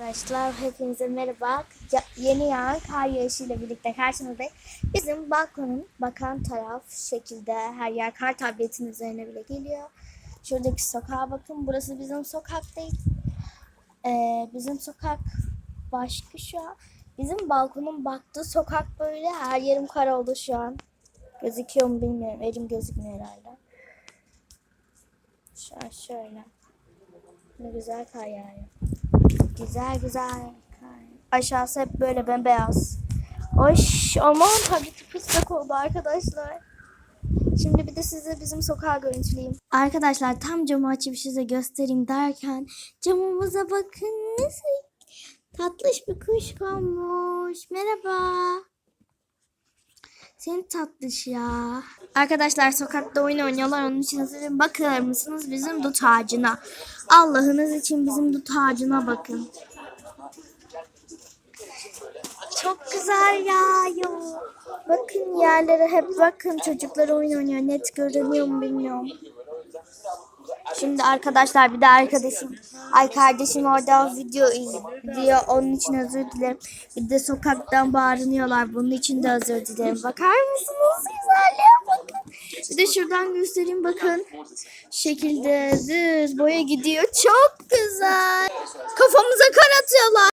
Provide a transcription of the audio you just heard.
Arkadaşlar hepinize merhaba. Ya- yeni yağan kar yağışıyla birlikte karşınızdayım. Bizim balkonun bakan taraf şekilde her yer kar tabletin üzerine bile geliyor. Şuradaki sokağa bakın. Burası bizim sokak değil. Ee, bizim sokak başka şu an. Bizim balkonun baktığı sokak böyle her yerim kar oldu şu an. Gözüküyor mu bilmiyorum. Elim gözükmüyor herhalde. Şu an şöyle. Ne güzel kar yağıyor. Güzel güzel. Aşağısı hep böyle bembeyaz. Hoş aman tabii fıstık oldu arkadaşlar. Şimdi bir de size bizim sokağı görüntüleyeyim. Arkadaşlar tam camı açıp size göstereyim derken camımıza bakın nasıl tatlış bir kuş konmuş. Merhaba. Seni tatlış ya. Arkadaşlar sokakta oyun oynuyorlar. Onun için size bakar mısınız bizim dut ağacına? Allah'ınız için bizim dut ağacına bakın. Çok güzel yağıyor. Bakın yerlere hep bakın. Çocuklar oyun oynuyor. Net görünüyor mu bilmiyorum. Şimdi arkadaşlar bir de arkadaşım, ay kardeşim orada video izliyor. Onun için özür dilerim. Bir de sokaktan bağırınıyorlar. Bunun için de özür dilerim. Bakar mısınız de şuradan göstereyim bakın. Şekilde düz boya gidiyor. Çok güzel. Kafamıza kar atıyorlar.